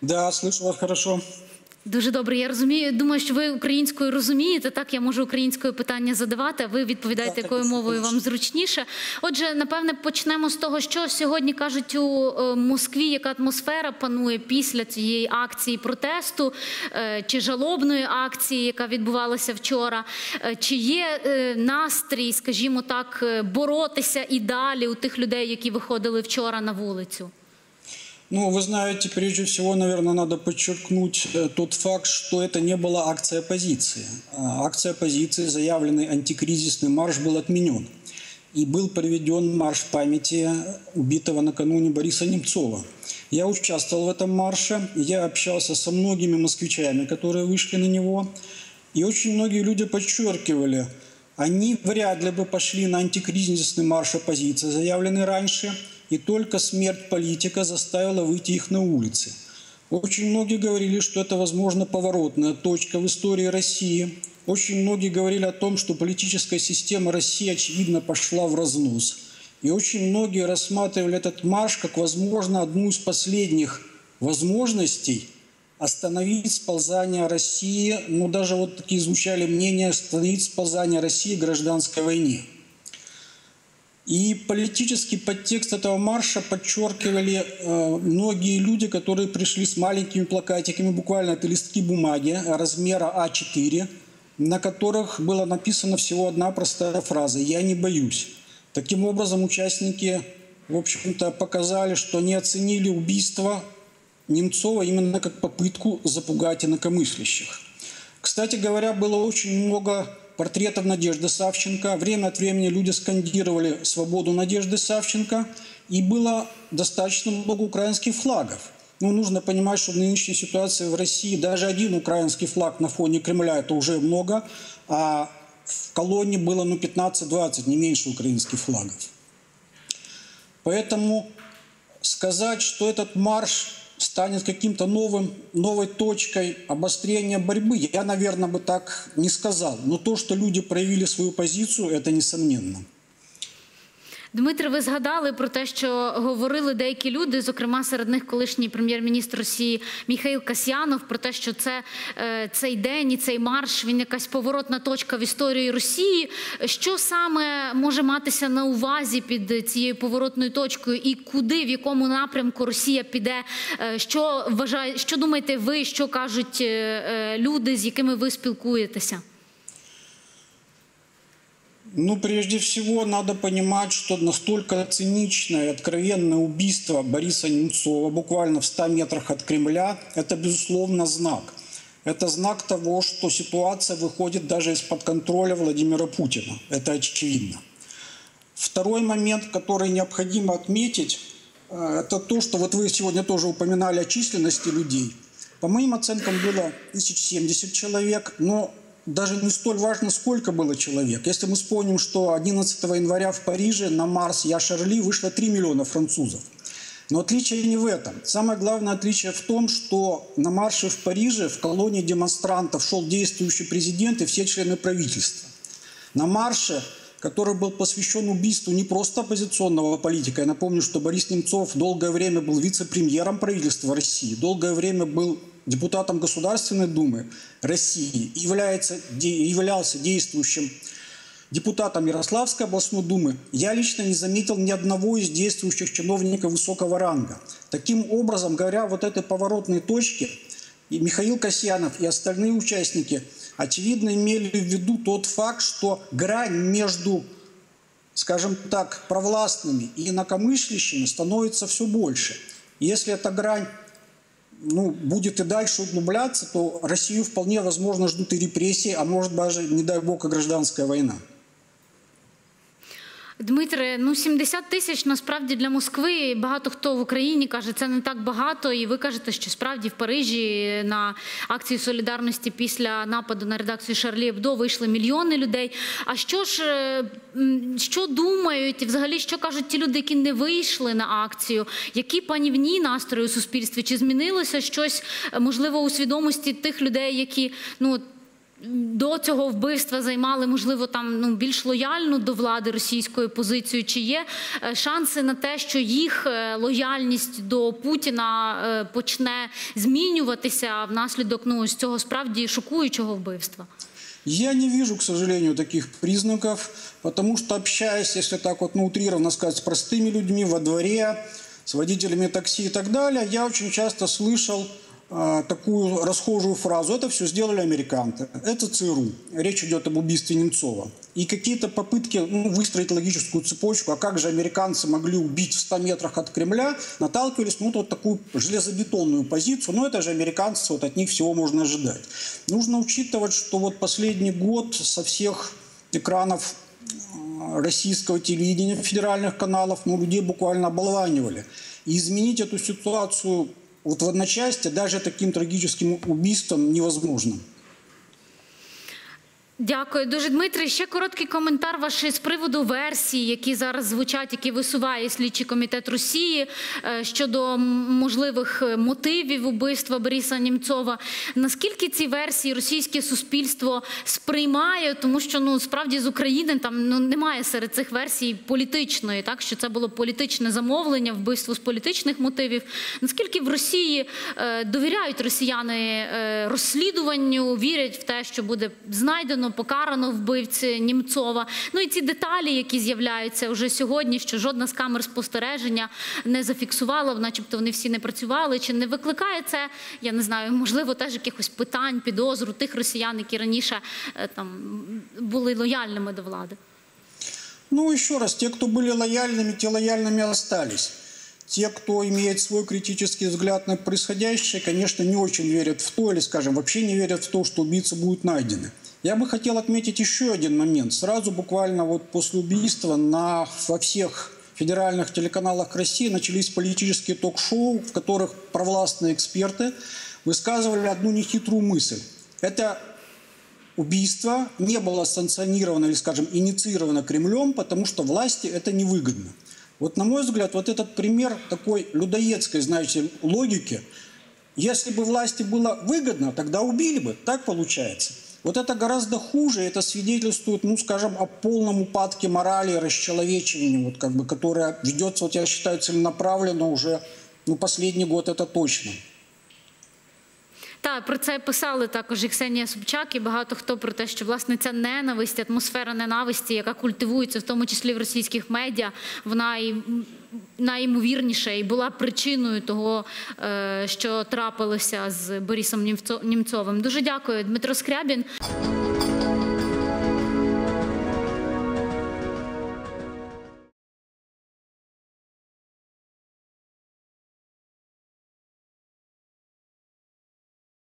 Да, слышу вас хорошо. Дуже добре. Я розумію. Думаю, що ви українською розумієте. Так, я можу українською питання задавати. а Ви відповідаєте, Так, якою мовою вам зручніше. Отже, напевне, почнемо з того, що сьогодні кажуть у е, Москві, яка атмосфера панує після цієї акції протесту е, чи жалобної акції, яка відбувалася вчора. Е, Чи є настрій, скажімо так, боротися і далі у тих людей, які виходили вчора на вулицю? Ну, вы знаете, прежде всего, наверное, надо подчеркнуть э, тот факт, что это не была акция оппозиции. А Акция оппозиции, заявленный антикризисный марш был отменен. И был проведен марш памяти убитого накануне Бориса Немцова. Я участвовал в этом марше, я общался со многими москвичами, которые вышли на него. И очень многие люди подчеркивали, они вряд ли бы пошли на антикризисный марш оппозиции, заявленный раньше, и только смерть политика заставила выйти их на улицы. Очень многие говорили, что это, возможно, поворотная точка в истории России. Очень многие говорили о том, что политическая система России, очевидно, пошла в разнос. И очень многие рассматривали этот марш как, возможно, одну из последних возможностей остановить сползание России, ну даже вот такие звучали мнения, остановить сползание России к гражданской войне. И политический подтекст этого марша подчеркивали э, многие люди, которые пришли с маленькими плакатиками, буквально это листки бумаги размера А4, на которых была написана всего одна простая фраза «Я не боюсь». Таким образом, участники, в общем-то, показали, что не оценили убийство Немцова именно как попытку запугать инакомыслящих. Кстати говоря, было очень много портретов Надежды Савченко. Время от времени люди скандировали «Свободу Надежды Савченко». И было достаточно много украинских флагов. Ну, нужно понимать, что в нынешней ситуации в России даже один украинский флаг на фоне Кремля – это уже много, а в колонне было ну, 15-20, не меньше украинских флагов. Поэтому сказать, что этот марш станет каким-то новым, новой точкой обострения борьбы, я, наверное, бы так не сказал. Но то, что люди проявили свою позицию, это несомненно. Дмитре, ви згадали про те, що говорили деякі люди, зокрема серед них колишній прем'єр-міністр Росії Міхаїл Касьянов, про те, що це е, цей день і цей марш він якась поворотна точка в історії Росії. Що саме може матися на увазі під цією поворотною точкою, і куди, в якому напрямку Росія піде? Е, Що вважає, що думаєте ви, що кажуть е, люди, з якими ви спілкуєтеся? Ну, прежде всего, надо понимать, что настолько циничное и откровенное убийство Бориса Немцова буквально в 100 метрах от Кремля – это, безусловно, знак. Это знак того, что ситуация выходит даже из-под контроля Владимира Путина. Это очевидно. Второй момент, который необходимо отметить, э, это то, что вот вы сегодня тоже упоминали о численности людей. По моим оценкам было 1070 человек, но даже не столь важно, сколько было человек. Если мы вспомним, что 11 января в Париже на Марс Я Шарли вышло 3 миллиона французов. Но отличие не в этом. Самое главное отличие в том, что на марше в Париже в колонии демонстрантов шел действующий президент и все члены правительства. На марше, который был посвящен убийству не просто оппозиционного политика, я напомню, что Борис Немцов долгое время был вице-премьером правительства России, долгое время был депутатом Государственной Думы России, является, являлся действующим депутатом Ярославской областной думы, я лично не заметил ни одного из действующих чиновников высокого ранга. Таким образом, говоря вот этой поворотной точке, и Михаил Касьянов и остальные участники, очевидно, имели в виду тот факт, что грань между, скажем так, провластными и инакомыслящими становится все больше. Если эта грань ну, будет и дальше углубляться, то Россию вполне возможно ждут и репрессии, а может даже, не дай бог, и гражданская война. Дмитре, ну 70 тисяч насправді для Москви багато хто в Україні каже, це не так багато. І ви кажете, що справді в Парижі на акцію солідарності після нападу на редакцію Шарлі Ебдо вийшли мільйони людей. А що ж що думають, взагалі що кажуть ті люди, які не вийшли на акцію? Які панівні настрої у суспільстві? Чи змінилося щось можливо у свідомості тих людей, які ну до цього вбивства займали, можливо, там ну більш лояльну до влади російською позицію? Чи є е, шанси на те, що їх е, лояльність до Путіна е, почне змінюватися внаслідок ну з цього справді шокуючого вбивства? Я не вижу, к сожалению, таких признаков, потому что общаясь, если так вот ну, утрированно сказать, с простыми людьми во дворе, с водителями такси и так далее, я очень часто слышал э, такую расхожую фразу «это все сделали американцы», «это ЦРУ». Речь идет об убийстве Немцова. И какие-то попытки ну, выстроить логическую цепочку, а как же американцы могли убить в 100 метрах от Кремля, наталкивались ну, вот такую железобетонную позицию. Но это же американцы, вот от них всего можно ожидать. Нужно учитывать, что вот последний год со всех экранов э, российского телевидения, федеральных каналов, ну, людей буквально оболванивали. И изменить эту ситуацию вот в одночасье даже таким трагическим убийством невозможно. Дякую дуже, Дмитрий. Ще короткий коментар ваш з приводу версій, які зараз звучать, які висуває слідчий комітет Росії е, щодо можливих е, мотивів убивства Бориса Німцова. Наскільки ці версії російське суспільство сприймає, тому що ну справді з України там ну немає серед цих версій політичної, так що це було політичне замовлення, вбивство з політичних мотивів. Наскільки в Росії е, довіряють росіяни розслідуванню, вірять в те, що буде знайдено покарано вбивці Німцова. Ну і ці деталі, які з'являються вже сьогодні, що жодна з камер спостереження не зафіксувала, начебто вони всі не працювали. Чи не викликає це? Я не знаю, можливо, теж якихось питань, підозру тих росіян, які раніше е, там були лояльними до влади. Ну, еще раз, те, кто были лояльными, те лояльными остались. Те, кто имеет свой критический взгляд на происходящее, конечно, не очень верят в то, или, скажем, вообще не верят в то, что убийцы будут найдены. Я бы хотел отметить еще один момент. Сразу буквально вот после убийства на, во всех федеральных телеканалах России начались политические ток-шоу, в которых провластные эксперты высказывали одну нехитрую мысль. Это убийство не было санкционировано или, скажем, инициировано Кремлем, потому что власти это невыгодно. Вот, на мой взгляд, вот этот пример такой людоедской, знаете, логики. Если бы власти было выгодно, тогда убили бы. Так получается. Вот это гораздо хуже, это свидетельствует, ну, скажем, о полном упадке морали, расчеловечивания, вот как бы, которое ведется, вот я считаю, целенаправленно уже, ну, последний год это точно. Так, про це писали також і Ксенія Собчак, і багато хто про те, що власне ця ненависть, атмосфера ненависті, яка культивується в тому числі в російських медіа, вона і найімовірніше і була причиною того, е, що трапилося з Борисом Німцовим. Дуже дякую, Дмитро Скрябін.